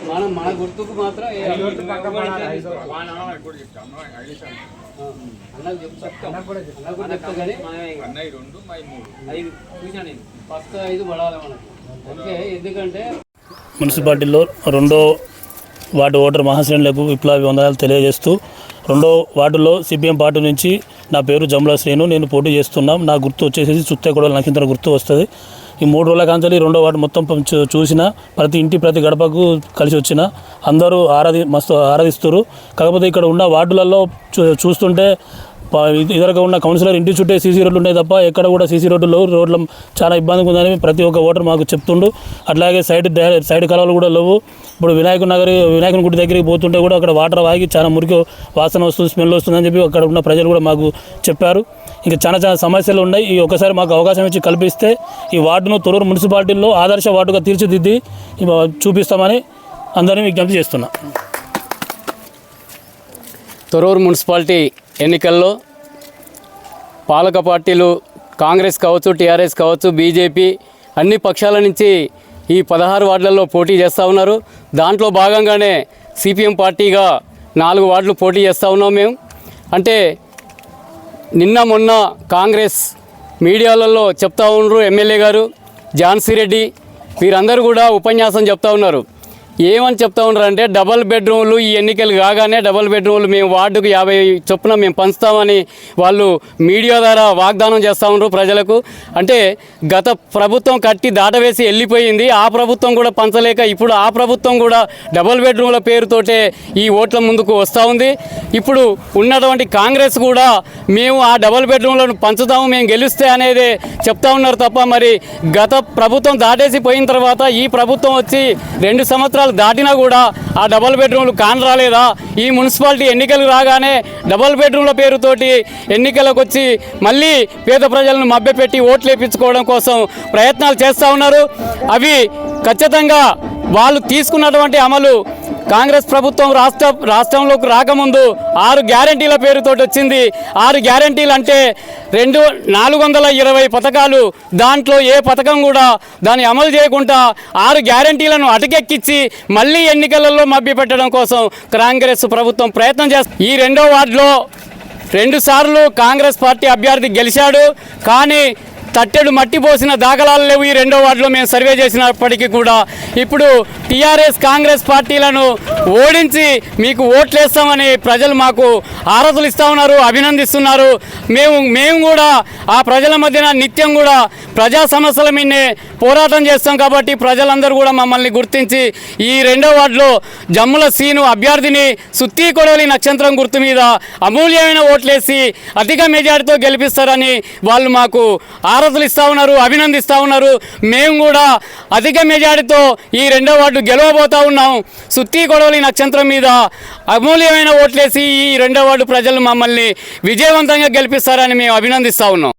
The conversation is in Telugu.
మనం మన గుర్తుకు మాత్రం ఐదు అన్నకు చెప్తా. చెప్తా కానీ అన్నయ్య రెండు నేను. ఫస్ట్ ఐదు పడాలి మనకు. ఓకే ఎందుకంటే మున్సిపాలిటీలో రెండో వార్డు ఓటర్ మహాశ్రేణులకు విప్లవ వందనాలు తెలియజేస్తూ రెండో వార్డులో సిపిఎం పార్టీ నుంచి నా పేరు జమ్లా శ్రేణు నేను పోటీ చేస్తున్నాం. నా గుర్తు వచ్చేసి చుత్తే కూడా ఇంత గుర్తు వస్తుంది. ఈ మూడు రోజుల కాంచాలి రెండో వార్డు మొత్తం చూసిన ప్రతి ఇంటి ప్రతి గడపకు కలిసి వచ్చిన అందరూ ఆరాధి మస్తు ఆరాధిస్తారు. కాకపోతే ఇక్కడ ఉన్న వార్డులలో చూ చూస్తుంటే ప- ఉన్న కౌన్సిలర్ ఇంటి చుట్టే సీసీ రోడ్లు ఉన్నాయి తప్ప ఎక్కడ కూడా సీసీ రోడ్లు లేవు. రోడ్లు చాలా ఇబ్బందిగా ఉందని ప్రతి ఒక్క ఓటర్ మాకు చెప్తుండు. అట్లాగే సైడ్ సైడ్ కాలువలు కూడా లేవు. ఇప్పుడు వినాయక నగర్ వినాయకుని గుడి దగ్గరికి పోతుంటే కూడా అక్కడ వాటర్ వాగి చాలా మురికి వాసన వస్తుంది స్మెల్ వస్తుందని చెప్పి అక్కడ ఉన్న ప్రజలు కూడా మాకు చెప్పారు. ఇంకా చాలా చాలా సమస్యలు ఉన్నాయి. ఈ ఒకసారి మాకు అవకాశం ఇచ్చి కల్పిస్తే ఈ వార్డును తొరూరు మున్సిపాలిటీలో ఆదర్శ వార్డుగా తీర్చిదిద్ది చూపిస్తామని అందరినీ విజ్ఞప్తి చేస్తున్నా. తొరూరు మున్సిపాలిటీ ఎన్నికల్లో పాలక పార్టీలు కాంగ్రెస్ కావచ్చు టీఆర్ఎస్ కావచ్చు బీజేపీ అన్ని పక్షాల నుంచి ఈ పదహారు వార్డులలో పోటీ చేస్తూ ఉన్నారు. దాంట్లో భాగంగానే సిపిఎం పార్టీగా నాలుగు వార్డులు పోటీ చేస్తూ ఉన్నాం మేము. అంటే నిన్న మొన్న కాంగ్రెస్ మీడియాలలో చెప్తా ఉన్నారు ఎమ్మెల్యే గారు ఝాన్సీ రెడ్డి. వీరందరూ కూడా ఉపన్యాసం చెప్తా ఉన్నారు. ఏమని చెప్తా ఉన్నారు అంటే డబల్ బెడ్రూమ్లు ఈ ఎన్నికలు కాగానే డబల్ బెడ్రూమ్లు మేము వార్డుకు యాభై చొప్పున మేము పంచుతామని వాళ్ళు మీడియా ద్వారా వాగ్దానం చేస్తూ ఉన్నారు ప్రజలకు. అంటే గత ప్రభుత్వం కట్టి దాటవేసి వెళ్ళిపోయింది ఆ ప్రభుత్వం కూడా పంచలేక ఇప్పుడు ఆ ప్రభుత్వం కూడా డబల్ బెడ్రూమ్ల పేరుతోటే ఈ ఓట్ల ముందుకు వస్తూ ఉంది. ఇప్పుడు ఉన్నటువంటి కాంగ్రెస్ కూడా మేము ఆ డబల్ బెడ్రూమ్లను పంచుతాము మేము గెలిస్తే అనేది చెప్తా ఉన్నారు తప్ప మరి గత ప్రభుత్వం దాటేసి పోయిన తర్వాత ఈ ప్రభుత్వం వచ్చి రెండు సంవత్సరాలు దాటినా కూడా ఆ డబల్ బెడ్రూమ్లు కాని రాలేదా? ఈ మున్సిపాలిటీ ఎన్నికలు రాగానే డబల్ బెడ్రూమ్ల పేరుతోటి ఎన్నికలకు వచ్చి మళ్ళీ పేద ప్రజలను మభ్యపెట్టి ఓట్లు వేయించుకోవడం కోసం ప్రయత్నాలు చేస్తూ ఉన్నారు. అవి ఖచ్చితంగా వాళ్ళు తీసుకున్నటువంటి అమలు కాంగ్రెస్ ప్రభుత్వం రాష్ట్ర రాష్ట్రంలోకి రాకముందు ఆరు గ్యారంటీల పేరుతోటి వచ్చింది. ఆరు గ్యారంటీలు అంటే రెండు నాలుగు వందల ఇరవై పథకాలు. దాంట్లో ఏ పథకం కూడా దాన్ని అమలు చేయకుండా ఆరు గ్యారంటీలను అటకెక్కించి మళ్ళీ ఎన్నికలలో మభ్యపెట్టడం కోసం కాంగ్రెస్ ప్రభుత్వం ప్రయత్నం చేస్తుంది ఈ రెండో వార్డులో రెండుసార్లు కాంగ్రెస్ పార్టీ అభ్యర్థి గెలిచాడు. కానీ తట్టెడు మట్టి పోసిన దాఖలాలు లేవు ఈ రెండో వార్డులో మేము సర్వే చేసినప్పటికీ కూడా. ఇప్పుడు టీఆర్ఎస్ కాంగ్రెస్ పార్టీలను ఓడించి మీకు ఓట్లేస్తామని ప్రజలు మాకు ఆరతులు ఇస్తా ఉన్నారు అభినందిస్తున్నారు. మేము మేము కూడా ఆ ప్రజల మధ్యన నిత్యం కూడా ప్రజా సమస్యల మీదనే పోరాటం చేస్తాం కాబట్టి ప్రజలందరూ కూడా మమ్మల్ని గుర్తించి ఈ రెండో వార్డులో జమ్ముల సీను అభ్యర్థిని సుత్తి కొడవలి నక్షత్రం గుర్తు మీద అమూల్యమైన ఓట్లేసి అధిక మెజారిటీతో గెలిపిస్తారని వాళ్ళు మాకు ఆరతులు ఇస్తూ ఉన్నారు అభినందిస్తూ ఉన్నారు. మేము కూడా అధిక మెజారిటీతో ఈ రెండో వార్డు గెలవబోతూ ఉన్నాం. సుత్తి కొడవలి నక్షత్రం మీద అమూల్యమైన ఓట్లేసి ఈ రెండో వార్డు ప్రజలు మమ్మల్ని విజయవంతంగా గెలిపిస్తారని మేము అభినందిస్తూ ఉన్నాం.